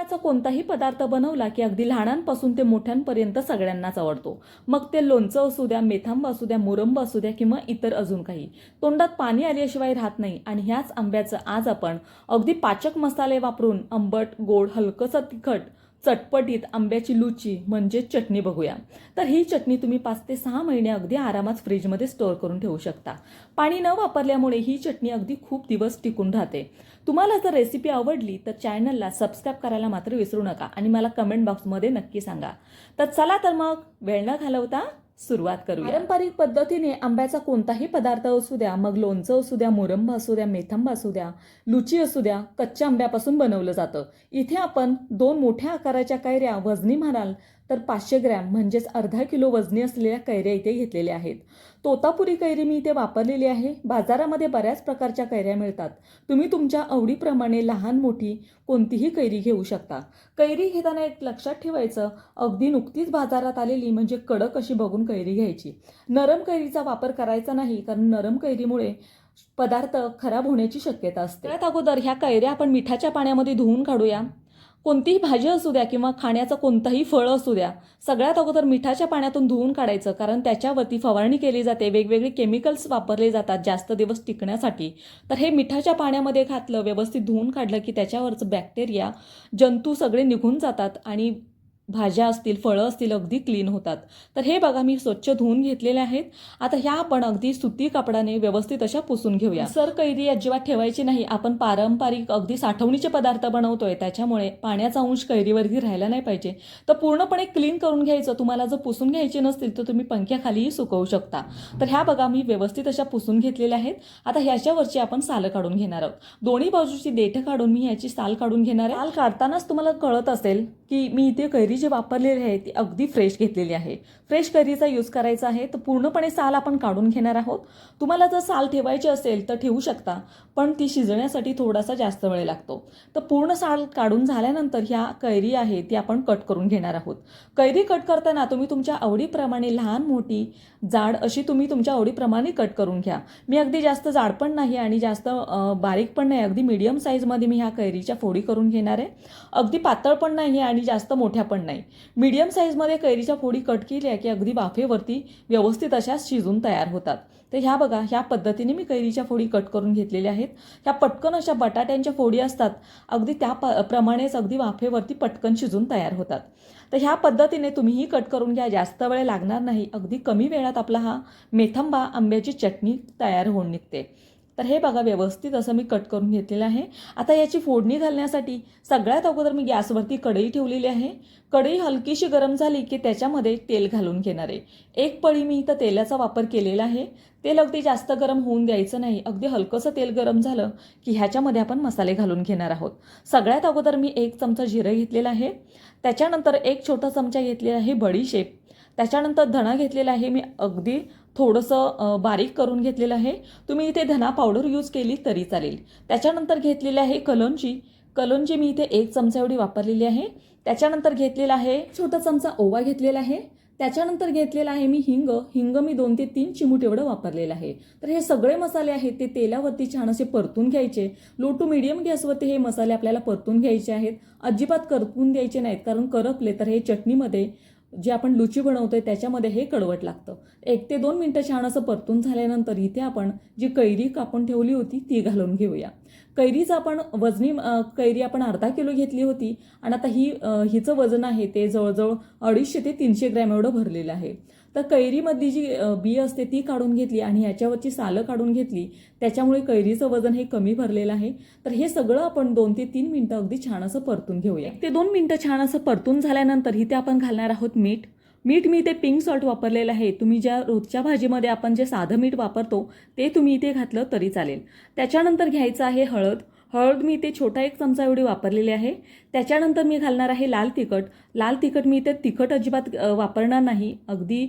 आंब्याचा कोणताही पदार्थ बनवला की अगदी लहानांपासून ते मोठ्यांपर्यंत सगळ्यांनाच आवडतो. मग ते लोणचं असू द्या मेथांब असू द्या मुरंब असू द्या किंवा इतर अजून काही. तोंडात पाणी आल्याशिवाय राहत नाही आणि ह्याच आंब्याचं आज आपण अगदी पाचक मसाले वापरून आंबट गोड हलकंसं तिखट चटपटीत आंब्याची लुची म्हणजे चटणी बघूया. तर ही चटणी तुम्ही पाच ते सहा महिने अगदी आरामात फ्रीजमध्ये स्टोअर करून ठेवू शकता. पाणी न वापरल्यामुळे ही चटणी अगदी खूप दिवस टिकून राहते. तुम्हाला जर रेसिपी आवडली तर चॅनलला सबस्क्राईब करायला मात्र विसरू नका आणि मला कमेंट बॉक्समध्ये नक्की सांगा. तर चला तर मग वेळ न घालवता सुरुवात करू पारंपरिक पद्धतीने आंब्याचा कोणताही पदार्थ असू द्या मग लोणचं असू द्या मुरंब असू द्या मेथंब असू द्या लुची असू द्या कच्च्या आंब्यापासून बनवलं जातं. इथे आपण दोन मोठ्या आकाराच्या कैऱ्या वजनी म्हणाल तर पाचशे ग्रॅम म्हणजेच अर्धा किलो वजनी असलेल्या कैऱ्या इथे घेतलेल्या आहेत. तोतापुरी कैरी मी इथे वापरलेली आहे. बाजारामध्ये बऱ्याच प्रकारच्या कैऱ्या मिळतात. तुम्ही तुमच्या आवडीप्रमाणे लहान मोठी कोणतीही कैरी घेऊ शकता. कैरी घेताना एक लक्षात ठेवायचं अगदी नुकतीच बाजारात आलेली म्हणजे कडक अशी बघून कैरी घ्यायची. नरम कैरीचा वापर करायचा नाही कारण नरम कैरीमुळे पदार्थ खराब होण्याची शक्यता असते. त्यात अगोदर ह्या कैऱ्या आपण मिठाच्या पाण्यामध्ये धुवून काढूया. कोणतीही भाजी असू द्या किंवा खाण्याचं कोणतंही फळ असू द्या सगळ्यात अगोदर मिठाच्या पाण्यातून धुवून काढायचं कारण त्याच्यावरती फवारणी केली जाते वेगवेगळे केमिकल्स वापरले जातात जास्त दिवस टिकण्यासाठी. तर हे मिठाच्या पाण्यामध्ये घातलं व्यवस्थित धुवून काढलं की त्याच्यावरचं बॅक्टेरिया जंतू सगळे निघून जातात आणि भाज्या असतील फळं असतील अगदी क्लीन होतात. तर हे बघा मी स्वच्छ धुवून घेतलेले आहेत. आता ह्या आपण अगदी सुती कापडाने व्यवस्थित अशा पुसून घेऊया. सर कैरी अजिबात ठेवायची नाही. आपण पारंपरिक अगदी साठवणीचे पदार्थ बनवतोय. त्याच्यामुळे पाण्याचा अंश कैरीवरती राहायला नाही पाहिजे. तर पूर्णपणे क्लीन करून घ्यायचं. तुम्हाला जर पुसून घ्यायचे नसतील तर तुम्ही पंख्याखालीही सुकवू शकता. तर ह्या बघा मी व्यवस्थित अशा पुसून घेतलेल्या आहेत. आता ह्याच्यावरची आपण सालं काढून घेणार आहोत. दोन्ही बाजूची देठं काढून मी ह्याची साल काढून घेणार आहे. साल काढतानाच तुम्हाला कळत असेल. की मी इथे कैरी जी वापरलेली आहे ती अगदी फ्रेश घेतलेली आहे. फ्रेश कैरीचा यूज करायचा आहे तर पूर्णपणे साल आपण काढून घेणार आहोत. तुम्हाला जर साल ठेवायची असेल तर ठेवू शकता पण ती शिजण्यासाठी थोडासा जास्त वेळ लागतो. तर पूर्ण साल काढून झाल्यानंतर ह्या कैरी आहे ती आपण कट करून घेणार आहोत. कैरी कट करताना तुम्ही तुमच्या आवडीप्रमाणे लहान मोठी जाड अशी तुम्ही तुमच्या आवडीप्रमाणे कट करून घ्या. मी अगदी जास्त जाड पण नाही आणि जास्त बारीक पण नाही. अगदी मीडियम साईजमध्ये मी ह्या कैरीच्या फोडी करून घेणार आहे. अगदी पातळ पण नाही आणि जास्त मोठ्या पण नाही. मीडियम साईजमध्ये कैरीच्या फोडी कट केल्या की अगदी वाफेवरती व्यवस्थित अशा शिजून तयार होतात. तर ह्या बघा ह्या पद्धतीने मी कैरीच्या फोडी कट करून घेतलेल्या आहेत. ह्या पटकन अशा बटाट्यांच्या फोडी असतात अगदी त्या प प्रमाणेच अगदी वाफेवरती पटकन शिजून तयार होतात. तर ह्या पद्धतीने तुम्हीही कट करून घ्या जास्त वेळ लागणार नाही. अगदी कमी वेळात आपला हा मेथंबा आंब्याची चटणी तयार होऊन निघते. तर हे बघा व्यवस्थित असं मी कट करून घेतलेलं आहे. आता याची फोडणी घालण्यासाठी सगळ्यात अगोदर मी गॅसवरती कढई ठेवलेली आहे. कढई हलकीशी गरम झाली की त्याच्यामध्ये तेल घालून घेणार आहे. एक पळी मी इथं तेलाचा वापर केलेला आहे. तेल अगदी जास्त गरम होऊन द्यायचं नाही. अगदी हलकंसं तेल गरम झालं की ह्याच्यामध्ये आपण मसाले घालून घेणार आहोत. सगळ्यात अगोदर मी एक चमचा जिरं घेतलेलं आहे. त्याच्यानंतर एक छोटा चमचा घेतलेला आहे बडीशेप त्याच्यानंतर धणा घेतलेला आहे. मी अगदी थोडंसं बारीक करून घेतलेलं आहे. तुम्ही इथे धना पावडर यूज केली तरी चालेल. त्याच्यानंतर घेतलेले आहे कलोंजी. कलोंजी मी इथे एक चमचा एवढी वापरलेली आहे. त्याच्यानंतर घेतलेला आहे छोटा चमचा ओवा घेतलेला आहे. त्याच्यानंतर घेतलेला आहे मी हिंग. हिंग मी दोन ते तीन चिमूट एवढं वापरलेलं आहे. तर हे सगळे मसाले आहेत ते तेलावरती छान असे परतून घ्यायचे. लो टू मिडियम गॅसवरती हे मसाले आपल्याला परतून घ्यायचे आहेत. अजिबात करपून द्यायचे नाहीत कारण करपले तर हे चटणीमध्ये जे आपण लुची बनवतोय त्याच्यामध्ये हे कडवट लागतं. एक ते दोन मिनटं छान असं परतून झाल्यानंतर इथे आपण जी कैरी कापून ठेवली होती ती घालून घेऊया. कैरीचं आपण वजनी कैरी आपण अर्धा किलो घेतली होती आणि आता ही हिचं वजन आहे ते जवळजवळ अडीचशे ते तीनशे ग्रॅम एवढं भरलेलं आहे. तर कैरीमधली जी बी असते ती काढून घेतली आणि याच्यावरची सालं काढून घेतली त्याच्यामुळे कैरीचं वजन हे कमी भरलेलं आहे. तर हे सगळं आपण दोन ते तीन मिनटं अगदी छान असं परतून घेऊया. ते दोन मिनटं छान असं परतून झाल्यानंतर इथे आपण घालणार आहोत मीठ. मीठ मी इथे पिंक सॉल्ट वापरलेलं आहे. तुम्ही ज्या रोजच्या भाजीमध्ये आपण जे साधं मीठ वापरतो ते तुम्ही इथे घातलं तरी चालेल. त्याच्यानंतर घ्यायचं आहे हळद. हळद मी इथे छोटा एक चमचा एवढी वापरलेली आहे. त्याच्यानंतर मी घालणार आहे लाल तिखट. लाल तिखट मी इथे तिखट अजिबात वापरणार नाही. अगदी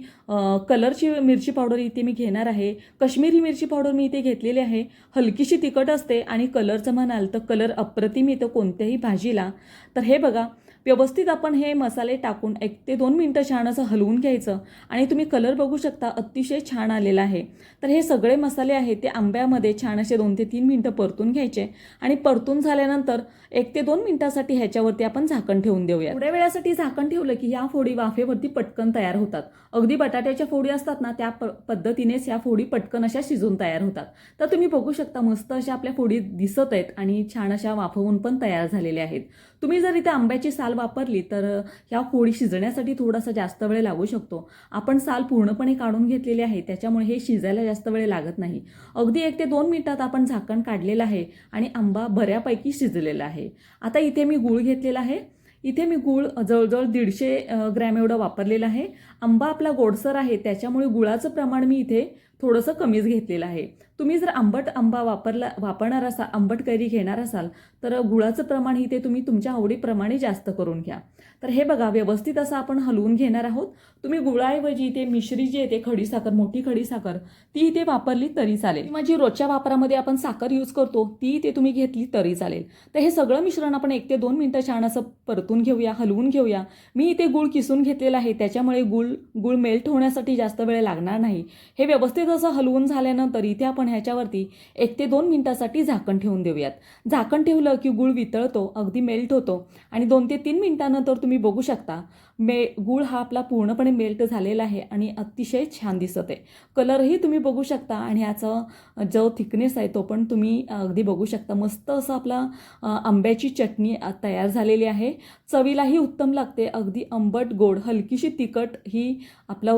कलरची मिरची पावडर इथे मी घेणार आहे. कश्मीरी मिरची पावडर मी इथे घेतलेली आहे. हलकीशी तिखट असते आणि कलरचं म्हणाल तर कलर अप्रतिम येतो कोणत्याही भाजीला. तर हे बघा व्यवस्थित आपण हे मसाले टाकून एक ते दोन मिनटं छान असं हलवून घ्यायचं. आणि तुम्ही कलर बघू शकता अतिशय छान आलेला आहे. तर हे सगळे मसाले आहेत ते आंब्यामध्ये छान असे दोन ते तीन मिनटं परतून घ्यायचे. आणि परतून झाल्यानंतर एक ते दोन मिनटासाठी ह्याच्यावरती आपण झाकण ठेवून देऊया थोड्या वेळासाठी झाकण ठेवलं की ह्या फोडी वाफेवरती पटकन तयार होतात. अगदी बटाट्याच्या फोडी असतात ना त्या प पद्धतीनेच ह्या फोडी पटकन अशा शिजून तयार होतात. तर तुम्ही बघू शकता मस्त अशा आपल्या फोडी दिसत आहेत आणि छान अशा वाफवून पण तयार झालेल्या आहेत. तुम्ही जर इथे आंब्याची साल वापरली तर ह्या फोडी शिजण्यासाठी थोडासा जास्त वेळ लागू शकतो. आपण साल पूर्णपणे काढून घेतलेली आहे त्याच्यामुळे हे शिजायला जास्त वेळ लागत नाही. अगदी एक ते दोन मिनिटात आपण झाकण काढलेलं आहे आणि आंबा बऱ्यापैकी शिजलेला आहे. आता इथे मी गूळ घेतलेला आहे. इथे मी गूळ जवळजवळ दीडशे ग्रॅम एवढं वापरलेलं आहे. आंबा आपला गोडसर आहे त्याच्यामुळे गुळाचं प्रमाण मी इथे थोडंसं कमीच घेतलेलं आहे. तुम्ही जर आंबट आंबा वापरला वापरणार असाल आंबट कैरी घेणार असाल तर गुळाचं प्रमाण इथे तुम्ही तुमच्या आवडीप्रमाणे जास्त करून घ्या. तर हे बघा व्यवस्थित असं आपण हलवून घेणार आहोत. तुम्ही गुळाऐवजी इथे मिश्री जी येते खडीसाखर मोठी खडीसाखर ती इथे वापरली तरी चालेल. किंवा जी रोजच्या वापरामध्ये आपण साखर यूज करतो ती इथे तुम्ही घेतली तरी चालेल. तर हे सगळं मिश्रण आपण एक ते दोन मिनटं छान असं परतून घेऊया हलवून घेऊया. मी इथे गुळ किसून घेतलेला आहे त्याच्यामुळे गुळ गुळ मेल्ट होण्यासाठी जास्त वेळ लागणार नाही. हे व्यवस्थित असं हलवून झाल्यानंतर इथे आपण ह्याच्यावरती एक ते दोन मिनिटासाठी झाकण ठेवून देऊयात. झाकण ठेवलं की गुळ वितळतो अगदी मेल्ट होतो आणि दोन ते तीन मिनिटानंतर तुम्ही बघू शकता मे गुळ हा आपला पूर्णपणे मेल्ट झालेला आहे आणि अतिशय छान दिसत आहे. कलरही तुम्ही बघू शकता आणि ह्याचा जो थिकनेस आहे तो पण तुम्ही अगदी बघू शकता. मस्त असं आपला आंब्याची चटणी तयार झालेली आहे. चवीलाही उत्तम लागते. अगदी आंबट गोड हलकीशी तिखट ही आपला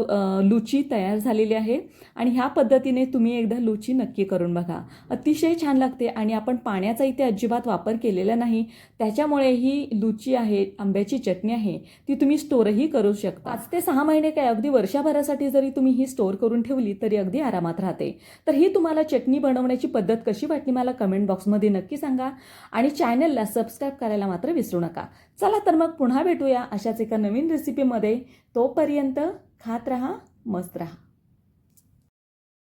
लुची तयार झालेली आहे. आणि ह्या पद्धतीने तुम्ही एकदा लुची नक्की करून बघा. अतिशय छान लागते आणि आपण पाण्याचा इथे अजिबात वापर केलेला नाही. त्याच्यामुळे ही लुची आहे आंब्याची चटणी आहे ती तुम्ही स्टोरही करू शकता. पाच ते सहा महिने काय अगदी वर्षभरासाठी जरी तुम्ही ही स्टोअर करून ठेवली तरी अगदी आरामात राहते. तर ही तुम्हाला चटणी बनवण्याची पद्धत कशी वाटली मला कमेंट बॉक्समध्ये नक्की सांगा. आणि चॅनलला सबस्क्राईब करायला मात्र विसरू नका. चला तर मग पुन्हा भेटूया अशाच एका नवीन रेसिपीमध्ये तोपर्यंत खात रहा मस्त रहा.